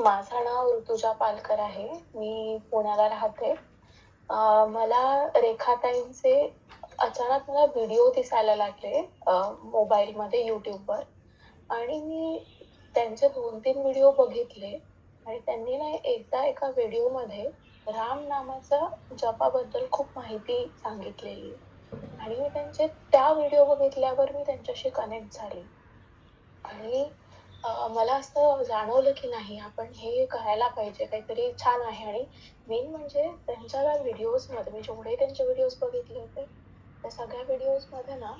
माझं नाव ऋतुजा पालकर आहे. मी पुण्याला राहते. मला रेखाताईंचे अचानक मला व्हिडिओ दिसायला लागले मोबाईलमध्ये यूट्यूबवर. आणि मी त्यांचे दोन तीन व्हिडिओ बघितले. आणि त्यांनी ना एकदा एका व्हिडिओमध्ये राम नामाच्या जपाबद्दल खूप माहिती सांगितलेली. आणि मी त्यांचे त्या व्हिडिओ बघितल्यावर मी त्यांच्याशी कनेक्ट झाले. आणि मला असं जाणवलं की नाही आपण हे करायला पाहिजे काहीतरी छान आहे. आणि मेन म्हणजे त्यांच्या व्हिडिओजमध्ये मी जेवढे त्यांचे व्हिडिओज बघितले होते त्या सगळ्या व्हिडिओजमध्ये ना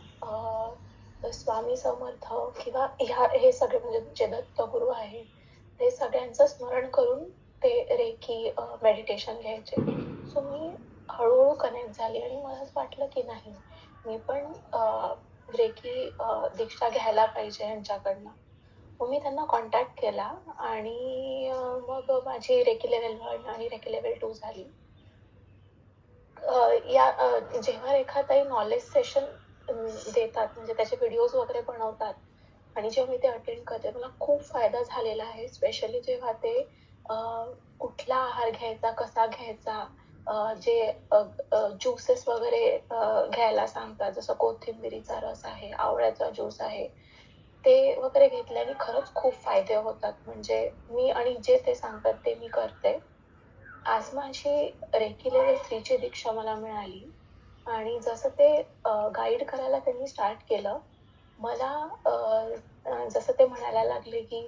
स्वामी समर्थ किंवा ह्या हे सगळे म्हणजे जे दत्तगुरू आहे ते सगळ्यांचं स्मरण करून ते रेकी मेडिटेशन घ्यायचे. सो मी हळूहळू कनेक्ट झाली आणि मला वाटलं की नाही मी पण रेकी दीक्षा घ्यायला पाहिजे यांच्याकडनं. मी त्यांना कॉन्टॅक्ट केला आणि मग माझी रेकी लेवल वन आणि रेकी लेवल टू झाली. या जेव्हा एखादाही नॉलेज सेशन देतात म्हणजे त्याचे व्हिडिओज वगैरे बनवतात आणि जेव्हा मी ते अटेंड करते मला खूप फायदा झालेला आहे स्पेशली जेव्हा ते कुठला आहार घ्यायचा कसा घ्यायचा जे ज्युसेस वगैरे घ्यायला सांगतात जसं कोथिंबिरीचा रस आहे आवळ्याचा ज्यूस आहे ते वगैरे घेतल्याने खरंच खूप फायदे होतात. म्हणजे मी आणि जे ते सांगतात ते मी करते. आज माझी रेकी स्त्रीची दीक्षा मला मिळाली. आणि जसं ते गाईड करायला त्यांनी स्टार्ट केलं मला जसं ते म्हणायला लागले की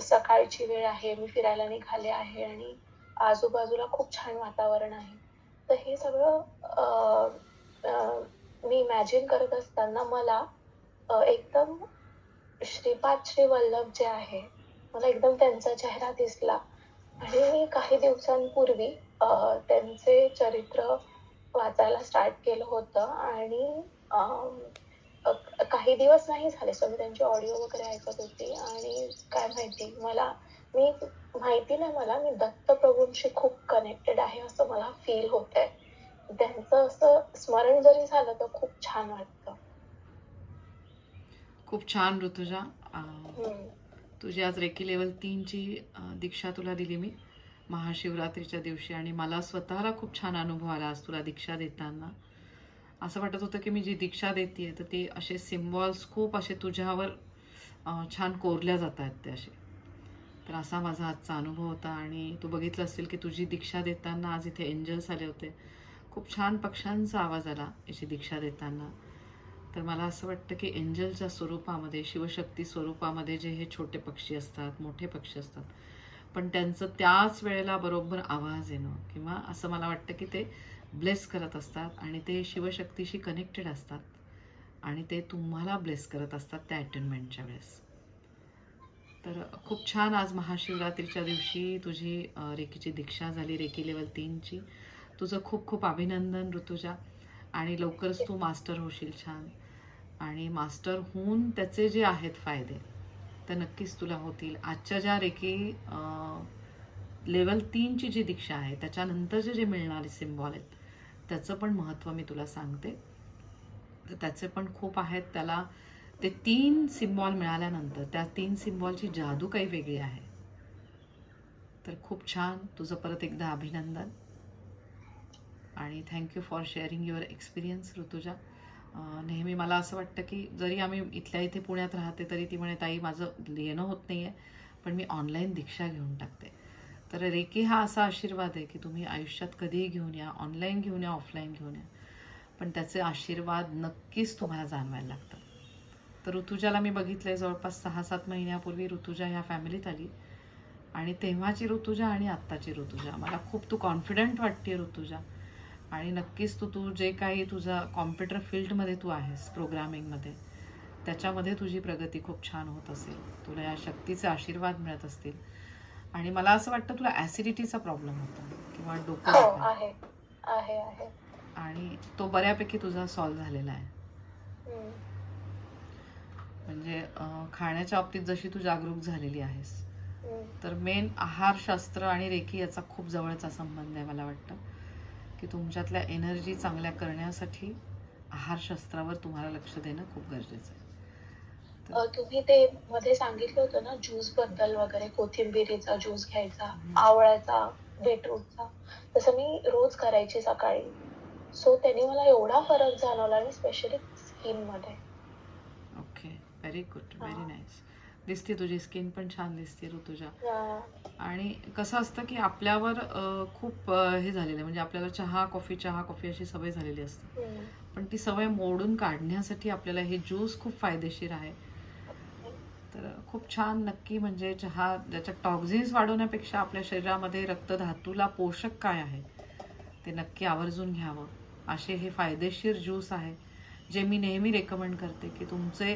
सकाळची वेळ आहे मी फिरायला निघाले आहे आणि आजूबाजूला खूप छान वातावरण आहे. तर हे सगळं मी इमॅजिन करत असताना मला एकदम श्रीपाद श्री वल्लभ जे आहे मला एकदम त्यांचा चेहरा दिसला. आणि मी काही दिवसांपूर्वी त्यांचे चरित्र वाचायला स्टार्ट केलं होतं. आणि काही दिवस नाही झाले सो मी त्यांची ऑडिओ वगैरे ऐकत होती. आणि काय माहिती मला मी माहिती नाही मला मी दत्तप्रभूंशी खूप कनेक्टेड आहे असं मला फील होत आहे त्यांचं असं स्मरण जरी झालं तर खूप छान वाटतं. खूप छान ऋतुजा. हम्म. तुझी आज रेकी लेवल तीनची दीक्षा तुला दिली मी महाशिवरात्रीच्या दिवशी आणि मला स्वतःला खूप छान अनुभव आला आज तुला दीक्षा देताना. असं वाटत होतं की मी जी दीक्षा देते तर ते असे सिम्बॉल्स खूप असे तुझ्यावर छान कोरल्या जात आहेत ते असे. तर असा माझा आजचा अनुभव होता आणि तू बघितलं असेल की तुझी दीक्षा देताना आज इथे एंजल्स आले होते. खूप छान पक्ष्यांचा आवाज आला याची दीक्षा देताना. तर मला असं वाटतं की एंजलच्या स्वरूपामध्ये शिवशक्ती स्वरूपामध्ये जे हे छोटे पक्षी असतात मोठे पक्षी असतात पण त्यांचं त्याच वेळेला बरोबर आवाज येणं किंवा असं मला वाटतं की ते ब्लेस करत असतात आणि ते शिवशक्तीशी कनेक्टेड असतात आणि ते तुम्हाला ब्लेस करत असतात त्या अटेनमेंटच्या वेळेस. तर खूप छान आज महाशिवरात्रीच्या दिवशी तुझी रेकीची दीक्षा झाली रेकी लेवल तीनची तुझं खूप खूप अभिनंदन ऋतुजा. आणि लवकरच तू मास्टर होशील छान. आणि मास्टर होऊन त्याचे जे आहेत फायदे तर नक्कीच तुला होतील. आजच्या ज्या रेखे लेवल तीनची जी दीक्षा आहे त्याच्यानंतरचे जे मिळणारे सिम्बॉल आहेत त्याचं पण महत्त्व मी तुला सांगते. तर त्याचे पण खूप आहेत. त्याला ते तीन सिम्बॉल मिळाल्यानंतर त्या तीन सिम्बॉलची जादू काही वेगळी आहे. तर खूप छान. तुझं परत एकदा अभिनंदन. आणि thank you for sharing your experience Rutuja. नेहमी मला असं वाटतं की जरी आम्ही इथल्या इथे पुण्यात राहते तरी ती म्हणे ताई माझं येणं होत नाही आहे पण मी ऑनलाईन दीक्षा घेऊन टाकते. तर रेकी हा असा आशीर्वाद आहे की तुम्ही आयुष्यात कधीही घेऊन या ऑनलाईन घेऊन या ऑफलाईन घेऊन या. पण त्याचे आशीर्वाद नक्कीच तुम्हाला जाणवायला लागतात. तर ऋतुजाला मी बघितलं आहे जवळपास सहा सात महिन्यापूर्वी ऋतुजा ह्या फॅमिलीत आली. आणि तेव्हाची ऋतुजा आणि आत्ताची ऋतुजा. मला खूप तू कॉन्फिडंट वाटते ऋतुजा. आणि नक्कीच तू तू जे काही तुझा कॉम्प्युटर फील्डमध्ये तू आहेस प्रोग्रामिंगमध्ये त्याच्यामध्ये तुझी प्रगती खूप छान होत असेल तुला या शक्तीचे आशीर्वाद मिळत असतील आणि मला असं वाटतं तुला ॲसिडिटीचा प्रॉब्लेम होता किंवा डोकं हो दुखायचं. आहे आहे आहे आणि तो बऱ्यापैकी तुझा सॉल्व्ह झालेला आहे. म्हणजे खाण्याच्या बाबतीत जशी तू जागरूक झालेली आहेस. तर मेन आहारशास्त्र आणि रेकी याचा खूप जवळचा संबंध आहे मला वाटतं की तुमच्यातल्या एनर्जी चांगल्या करण्यासाठी आहारशास्त्रावर तुम्हाला लक्ष देणं खूप गरजेचं आहे. तुम्ही ते मध्ये सांगितलं होतं ना ज्यूसबद्दल वगैरे कोथिंबिरीचा ज्यूस घ्यायचा आवळ्याचा बीटरूटचा तसं मी रोज करायची सकाळी. सो त्याने मला एवढा फरक जाणवला आणि specially स्किनमध्ये. Okay very good very. Nice दिसते तुझी स्किन पण छान दिसते ऋतुजा. आणि कसं असतं की आपल्यावर खूप हे झालेलं आहे. म्हणजे आपल्याला चहा कॉफी चहा कॉफी अशी सवय झालेली असते. हम्म. पण ती सवय मोडून काढण्यासाठी आपल्याला हे ज्यूस खूप फायदेशीर आहे. तर खूप छान नक्की म्हणजे चहा ज्याच्यात टॉक्झिन्स वाढवण्यापेक्षा आपल्या शरीरामध्ये रक्तधातूला पोषक काय आहे ते नक्की आवर्जून घ्यावं. असे हे फायदेशीर ज्यूस आहे जे मी नेहमी रेकमेंड करते की तुमचे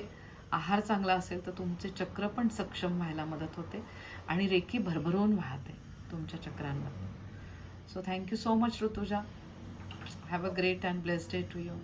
आहार चांगला असेल तर तुमचे चक्र पण सक्षम व्हायला मदत होते आणि रेखी भरभरून वाहते तुमच्या चक्रांमध्ये so thank you so much Rutuja. Have a great and blessed day to you